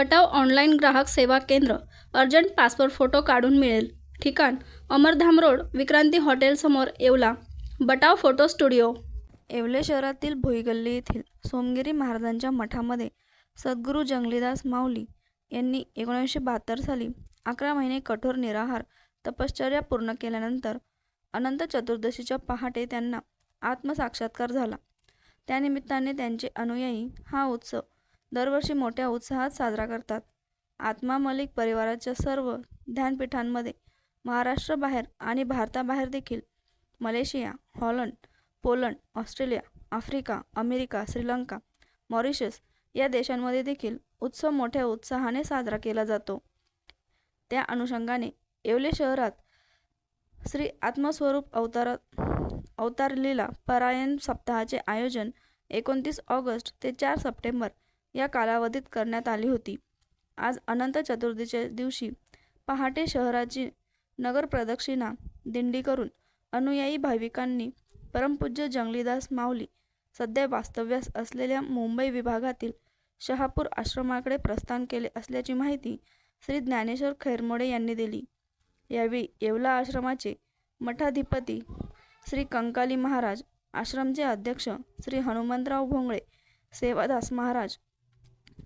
बटाव online ग्राहक सेवा केंद्र अर्जंट पासपोर्ट फोटो काढून मिळेल. ठिकाण अमरधाम रोड विक्रांती हॉटेलसमोर Yeola. Batav photo studio. Yewale शहरातील भुईगल्ली येथील सोमगिरी महाराजांच्या मठामध्ये सद्गुरू जंगलीदास माऊली यांनी एकोणीसशे बहात्तर साली अकरा महिने कठोर निराहार तपश्चर्या पूर्ण केल्यानंतर अनंत चतुर्दशीच्या पहाटे त्यांना आत्मसाक्षात्कार झाला. त्यानिमित्ताने त्यांचे अनुयायी हा उत्सव दरवर्षी मोठ्या उत्साहात साजरा करतात. आत्मा मलिक परिवाराच्या सर्व ध्यानपीठांमध्ये महाराष्ट्राबाहेर आणि भारताबाहेर देखील. Malaysia Holland Poland Australia Africa America Sri Lanka Mauritius या देशांमध्ये देखील उत्सव मोठ्या उत्साहाने साजरा केला जातो. त्या अनुषंगाने येवले शहरात श्री आत्मस्वरूप अवतारात अवतार लीला परायण सप्ताहाचे आयोजन एकोणतीस ऑगस्ट ते चार सप्टेंबर या कालावधीत करण्यात आली होती. आज अनंत चतुर्दीच्या दिवशी पहाटे शहराची नगर प्रदक्षिणा दिंडी करून अनुयायी भाविकांनी परमपूज्य जंगलीदास माऊली सध्या वास्तव्यास असलेल्या मुंबई विभागातील शहापूर आश्रमाकडे प्रस्थान केले असल्याची माहिती श्री ज्ञानेश्वर खैरमोडे यांनी दिली. यावेळी येवला आश्रमाचे मठाधिपती श्री कंकाली महाराज आश्रमचे अध्यक्ष श्री हनुमंतराव भोंगळे सेवादास महाराज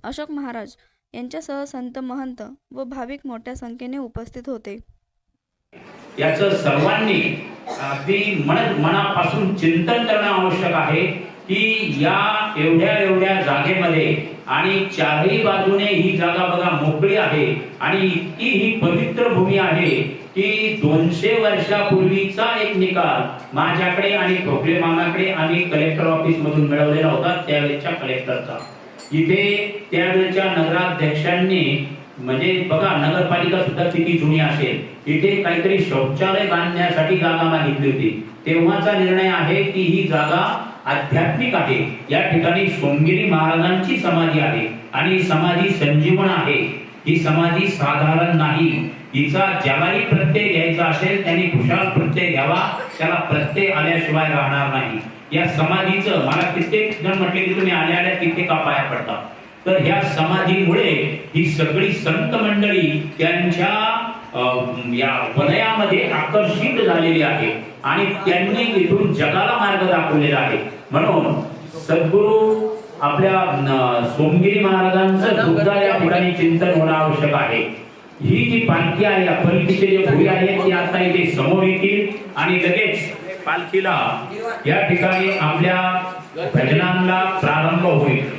अशोक महाराज यांच्यासह संत महंत व भाविक मोठ्या संख्येने उपस्थित होते. याचं सर्वांनी अगदी मन मनापासून चिंतन करणं आवश्यक आहे की या एवढ्या एवढ्या जागेमध्ये आणि चारही बाजूने ही जागा बघा मोकळी आहे आणि इतकी ही पवित्र भूमी आहे की दोनशे वर्षापूर्वीचा एक निकाल माझ्याकडे आणि ठोकले मामाकडे आम्ही कलेक्टर ऑफिस मधून मिळवलेला होता त्यावेळेच्या कलेक्टरचा इथे त्यावेळेच्या नगराध्यक्षांनी म्हणजे बघा नगरपालिका सुद्धा किती जुनी असेल. इथे काहीतरी शौचालय बांधण्यासाठी जागा मागितली होती. तेव्हाचा निर्णय आहे की ही जागा आध्यात्मिक आहे. या ठिकाणी सोमगिरी महाराजांची समाधी आहे. आणि समाधी संजीवन आहे. ही समाधी साधारण नाही. हिचा ज्यालाही प्रत्यय घ्यायचा असेल त्यांनी खुशाल प्रत्यय घ्यावा. त्याला प्रत्यय आल्याशिवाय राहणार नाही. या समाधीचं मला कित्येक जण म्हटले की तुम्ही आल्या आल्या तिथे का पाया पडता? तर ह्या समाधीमुळे ही सगळी संत मंडळी त्यांच्या या वलयामध्ये आकर्षित झालेली आहे आणि त्यांनी इथून जगाला मार्ग दाखवलेला आहे. म्हणून सद्गुरू आपल्या सोमगिरी महाराजांचं सुद्धा या ठिकाणी चिंतन होणं आवश्यक आहे. ही जी पालखी आहे या पालखीचे जे भुई आहेत ती आता इथे समोर येतील. आणि लगेच पालखीला या ठिकाणी आपल्या भजनांना प्रारंभ होईल.